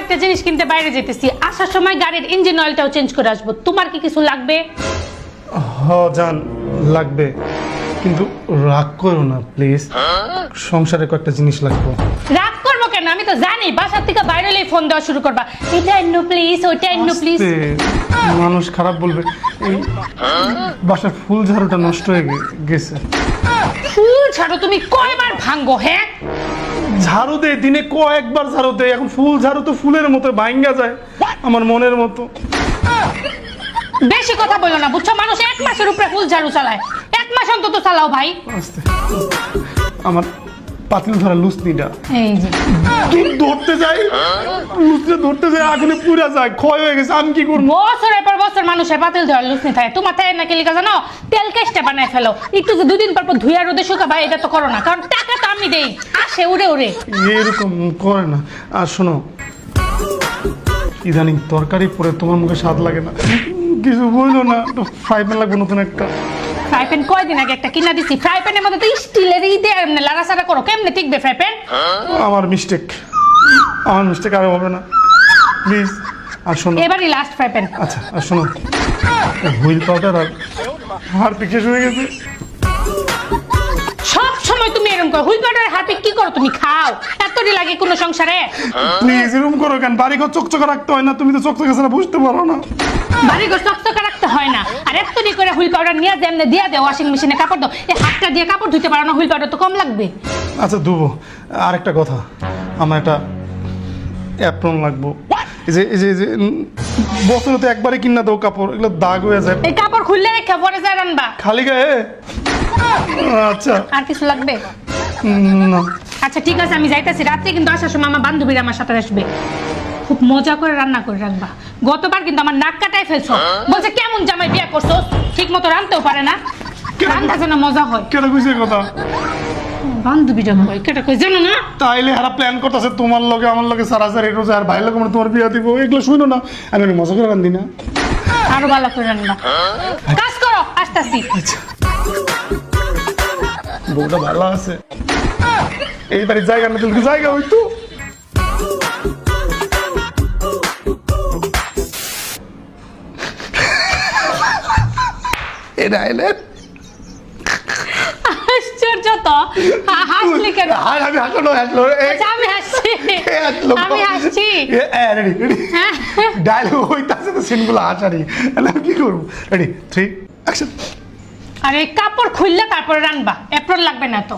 একটা জিনিস কিনতে বাইরে যেতেছি। আসার সময় গাড়ির ইঞ্জিন অয়েলটাও চেঞ্জ করে আসব। তোমার কি কিছু লাগবে? হ জান লাগবে। কিন্তু রাগ করো না প্লিজ সংসারে কয়েকটা জিনিস লাগবে। রাগ করব কেন? আমি তো জানি বাসার থেকে বাইরে হলেই ফোন দেওয়া শুরু করবা। এটা এন্ন প্লিজ ওইটা এন্ন প্লিজ মানুষ খারাপ বলবে। এই বাসার ফুল ঝাড়ুটা নষ্ট হয়ে গেছে। ফুল ঝাড়ু তুমি কয়বার ভাঙ্গো হ্যাঁ? ঝাড়ু দে দিনে কয়েকবার ঝাড়ু দে এখন ফুল ঝাড়ু তো ফুলের মতো ভাঙ্গা যায় আমার মনের মতো। বেশি কথা বলো না বুঝছ? মানুষ এক মাসের উপরে ফুল ঝাড়ু চালায়। এক মাস অন্তত চালাও ভাই। আস্তে। আমার পাতিল ধরা লুসনিটা এই যে। কি ধরতে যাই? লুসনিটা ধরতে যাই আগুনে পুরা যায় ক্ষয় হয়ে গেছে আমি কি করব? বছরের পর বছর মানুষের পাতিল ধরা লুচনি থাকে। তোমার তাই নাকি লিখা জানো? তেল কেষ্টে বানায় ফেলো। একটু যে দুদিন পর পর ধুইয়া রোদে শুকাবা এটা তো করো না। কারণ টাকা তো আমি দেই। আসে উড়ে উড়ে। এরকম করে না। আর শোনো ইদানিং তরকারি পরে তোমার মুখে স্বাদ লাগে না। কিছু বলল না ফ্রাই প্যান লাগবে নতুন একটা। ফ্রাই প্যান কয়দিন আগে একটা কিনা দিছি। ফ্রাই প্যানের মধ্যে তো স্টিলের ই দিয়ে এমনি লাড়াচাড়া করো কেমনে টিকবে ফ্রাই প্যান? আমার মিস্টেক আমার মিস্টেক আর হবে না। প্লিজ আর শোনো। এবারই লাস্ট ফ্রাই প্যান আচ্ছা আর শোনো হুইল পাউডার আর হারপিক শেষ হয়ে গেছে। সময় তুমি এরকম করো। হুইল হাতে কি করো তুমি? খাও। এতটি লাগে কোনো সংসারে? প্লিজ এরকম করো কেন? বাড়ি ঘর চকচকে রাখতে হয় না তুমি তো চকচকে ছাড়া বুঝতে পারো না। বাড়ি ঘর চকচকে রাখতে হয় না। আর এতটি করে হুইল পাউডার নিয়ে যে এমনি দিয়ে দেও ওয়াশিং মেশিনে কাপড় দাও। এই হাতটা দিয়ে কাপড় ধুতে পারো না হুইল পাউডার তো কম লাগবে। আচ্ছা দুবো আরেকটা কথা। আমার একটা অ্যাপ্রন লাগবো। এই যে এই যে এই যে বছরে তো একবারে কিনা দাও কাপড় এগুলো দাগ হয়ে যায়। এই কাপড় খুললে রেখে পরে যায় রানবা খালি গায়ে? আচ্ছা। আর কিছু লাগবে? না। আচ্ছা ঠিক আছে আমি যাইতেছি। রাত্রে কিন্তু আসার সময় আমার বান্ধবীরা আমার সাথে আসবে। খুব মজা করে রান্না করে রাখবা। গতবার কিন্তু আমার নাক কাটায় ফেলছো। বলছে কেমন জামাই বিয়ে করছ? ঠিক মতো রাঁধতেও পারে না। রান্না যেন মজা হয়। কেন কইছে কথা? বান্ধবীরা হয় কেটা কই জানো না? তাইলে হারা প্ল্যান করতেছে তোমার লগে আমার লগে রোজা আর ভাই লগে তোমার বিয়া দিব। এগুলো শুনো না। আমি মজা করে রান্ধি না। আরও ভালো করে রান্না। কাজ করো আসতেছি। বউটা ভালো আছে। এই বাড়ির জায়গা না তুই জায়গা হইতো এটা এলে আশ্চর্য তো। হাসলি কেন? আর আমি হাসলো হাসলো। আমি হাসছি। আমি হাসছি। রেডি রেডি ডায়লগ হইতাছে তো সিনগুলো হাসারি তাহলে আমি কি করব? রেডি থ্রি অ্যাকশন আর এই কাপড় খুললে তারপরে রানবা এপ্রন লাগবে না তো।